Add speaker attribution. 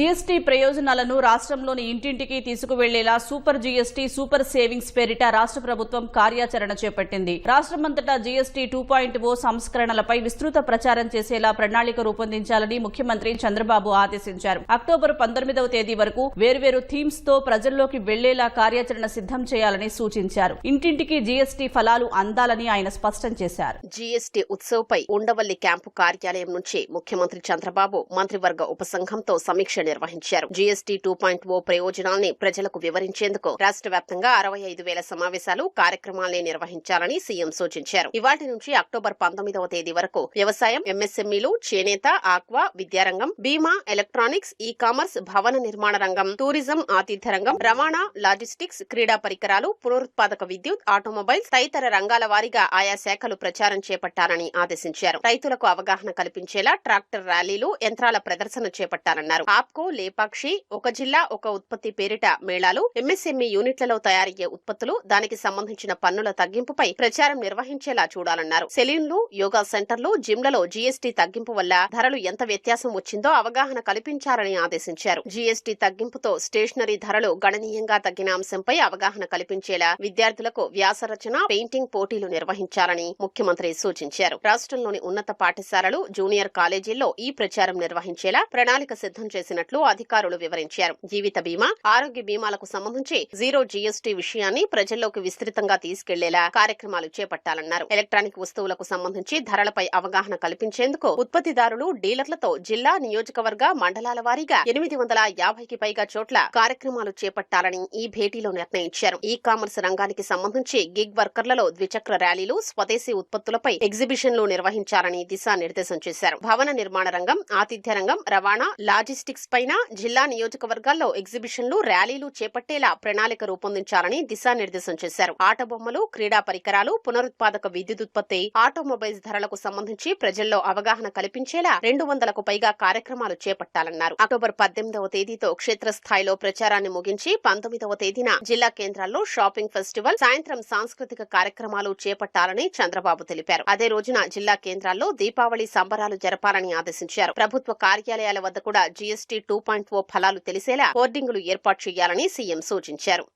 Speaker 1: GST ప్రయోజనాలను రాష్ట్రంలోని ఇంటింటికి తీసుకువెళ్ళేలా సూపర్ జీఎస్టీ సూపర్ సేవింగ్స్ పేరిట రాష్ట్ర ప్రభుత్వం కార్యాచరణ చేపట్టింది. రాష్ట్రమంతటా జీఎస్టీ టూ పాయింట్ ఓ సంస్కరణలపై విస్తృత ప్రచారం చేసేలా ప్రణాళిక రూపొందించాలని ముఖ్యమంత్రి చంద్రబాబు ఆదేశించారు. అక్టోబర్ పంతొమ్మిదవ తేదీ వరకు వేర్వేరు థీమ్స్తో ప్రజల్లోకి వెళ్ళేలా కార్యాచరణ సిద్ధం చేయాలని సూచించారు. ఇంటింటికి జీఎస్టీ ఫలాలు అందాలని ఆయన స్పష్టం చేశారు.
Speaker 2: జీఎస్టీ ఉత్సవ్ పై ఉండవల్లి క్యాంపు కార్యాలయం నుంచి ముఖ్యమంత్రి చంద్రబాబు మంత్రివర్గ ఉపసంఘంతో సమీక్ష నిర్వహించారు. జీఎస్టీ టూ పాయింట్ ఓ ప్రయోజనాల్ని ప్రజలకు వివరించేందుకు రాష్ట్ర వ్యాప్తంగా అరవై ఐదు వేల సమావేశాలు కార్యక్రమాల్ని నిర్వహించాలని సీఎం సూచించారు. ఇవాటి నుంచి అక్టోబర్ పంతొమ్మిదవ తేదీ వరకు వ్యవసాయం ఎంఎస్ఎంఈలు చేనేత ఆక్వా విద్యారంగం బీమా ఎలక్ట్రానిక్స్ ఈ కామర్స్ భవన నిర్మాణ రంగం టూరిజం ఆతిథ్య రంగం రవాణా లాజిస్టిక్స్ క్రీడా పరికరాలు పునరుత్పాదక విద్యుత్ ఆటోమొబైల్స్ తదితర రంగాల వారీగా ఆయా శాఖలు ప్రచారం చేపట్టాలని ఆదేశించారు. రైతులకు అవగాహన కల్పించేలా ట్రాక్టర్ ర్యాలీలు యంత్రాల ప్రదర్శన చేపట్టాలన్నారు. ఆప్కో లేపాక్షి ఒక జిల్లా ఒక ఉత్పత్తి పేరిట మేళాలు ఎంఎస్ఎంఈ యూనిట్లలో తయారయ్యే ఉత్పత్తులు దానికి సంబంధించిన పన్నుల తగ్గింపుపై ప్రచారం నిర్వహించేలా చూడాలన్నారు. సెలూన్లు యోగా సెంటర్లు జిమ్లలో జీఎస్టీ తగ్గింపు వల్ల ధరలు ఎంత వ్యత్యాసం వచ్చిందో అవగాహన కల్పించాలని ఆదేశించారు. జీఎస్టీ తగ్గింపుతో స్టేషనరీ ధరలు గణనీయంగా తగ్గిన అంశంపై అవగాహన కల్పించేలా విద్యార్థులకు వ్యాసరచన పెయింటింగ్ పోటీలు నిర్వహించాలని ముఖ్యమంత్రి సూచించారు. రాష్ట్రంలోని ఉన్నత పాఠశాలలు జూనియర్ కాలేజీల్లో ఈ ప్రచారం నిర్వహించేలా ప్రణాళిక సిద్ధం చేసినట్లు అధికారులు వివరించారు. జీవిత బీమా ఆరోగ్య బీమాలకు సంబంధించి జీరో జీఎస్టీ విషయాన్ని ప్రజల్లోకి విస్తృతంగా తీసుకెళ్ళేలా కార్యక్రమాలు చేపట్టాలన్నారు. ఎలక్ట్రానిక్ వస్తువులకు సంబంధించి ధరలపై అవగాహన కల్పించేందుకు ఉత్పత్తిదారులు డీలర్లతో జిల్లా నియోజకవర్గ మండలాల వారీగా ఎనిమిది వందల యాభైకి పైగా చోట్ల కార్యక్రమాలు చేపట్టాలని ఈ భేటీలో నిర్ణయించారు. ఈ కామర్స్ రంగానికి సంబంధించి గిగ్ వర్కర్లలో ద్విచక్ర ర్యాలీలు స్వదేశీ ఉత్పత్తులపై ఎగ్జిబిషన్లు నిర్వహించాలని దిశానిర్దేశం చేశారు. భవన నిర్మాణ రంగం ఆతిథ్య రంగం రవాణా లాజిస్టిక్స్ పైన జిల్లా నియోజకవర్గాల్లో ఎగ్జిబిషన్లు ర్యాలీలు చేపట్టేలా ప్రణాళిక రూపొందించాలని దిశానిర్దేశం చేశారు. ఆట బొమ్మలు క్రీడా పరికరాలు పునరుత్పాదక విద్యుత్ ఉత్పత్తి ఆటోమొబైల్స్ ధరలకు సంబంధించి ప్రజల్లో అవగాహన కల్పించేలా రెండు వందలకు పైగా కార్యక్రమాలు చేపట్టాలన్నారు. అక్టోబర్ పద్దెనిమిదవ తేదీతో క్షేత్రస్థాయిలో ప్రచారాన్ని ముగించి పంతొమ్మిదవ తేదీన జిల్లా కేంద్రాల్లో షాపింగ్ ఫెస్టివల్ సాయంత్రం సాంస్కృతిక కార్యక్రమాలు చేపట్టాలని చంద్రబాబు తెలిపారు. అదే రోజున జిల్లా కేంద్రాల్లో దీపావళి సంబరాలు జరపాలని ఆదేశించారు. ప్రభుత్వ కార్యాలయాల వద్ద కూడా జీఎస్టీ టూ పాయింట్ ఓ ఫలాలు తెలిసేలా హోర్డింగులు ఏర్పాటు చేయాలని సీఎం సూచించారు